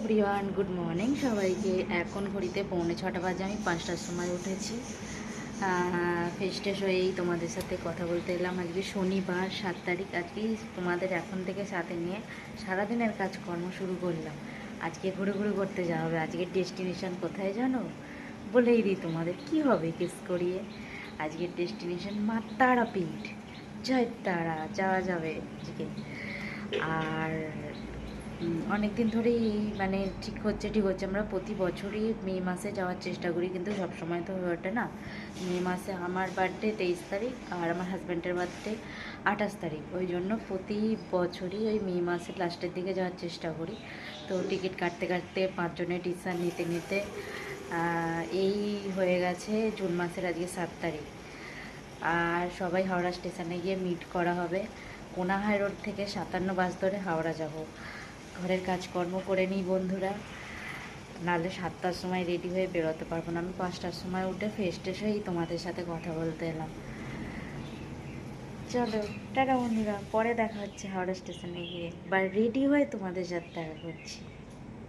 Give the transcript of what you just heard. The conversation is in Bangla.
Everyone, good morning. সবাইকে এখন ঘড়িতে পৌনে ছটা বাজে, আমি পাঁচটার সময় উঠেছি। ফ্রেশ ট্রেশ হয়েই তোমাদের সাথে কথা বলতে এলাম। আজকে শনিবার, সাত তারিখ। আজকেই তোমাদের এখন থেকে সাথে নিয়ে সারাদিনের কাজকর্ম শুরু করলাম। আজকে ঘুরে ঘুরে করতে যাওয়া হবে। আজকের ডেস্টিনেশন কোথায় জানো? বলেই দিই তোমাদের, কি হবে কেস করিয়ে? আজকের ডেস্টিনেশন মা তারাপীঠ জয় তারা যাওয়া যাবে আজকে। আর অনেক দিন ধরেই মানে ঠিক হচ্ছে ঠিক হচ্ছে। আমরা প্রতি বছরই মে মাসে যাওয়ার চেষ্টা করি, কিন্তু সব সময় তো হয়ে ওঠে না। মে মাসে আমার বার্থডে তেইশ তারিখ আর আমার হাজব্যান্ডের বার্থডে আঠাশ তারিখ। ওই জন্য প্রতি বছরই ওই মে মাসের লাস্টের দিকে যাওয়ার চেষ্টা করি। তো টিকিট কাটতে কাটতে পাঁচজনের টিচার নিতে নিতে এই হয়ে গেছে জুন মাসের আজকে সাত তারিখ। আর সবাই হাওড়া স্টেশনে গিয়ে মিট করা হবে। কোনাহাই রোড থেকে সাতান্ন বাস ধরে হাওড়া যাব। ঘরের কাজকর্ম করে নিই বন্ধুরা। নাহলে সাতটার সময় রেডি হয়ে বেরোতে পারব না। আমি পাঁচটার সময় উঠে ফ্রেশ ট্রেশ হয়েই তোমাদের সাথে কথা বলতে এলাম। চলো টাকা বন্ধুরা। পরে দেখা হচ্ছে হাওড়া স্টেশনে গিয়ে। বা রেডি হয়ে তোমাদের সাথে দেখা করছি।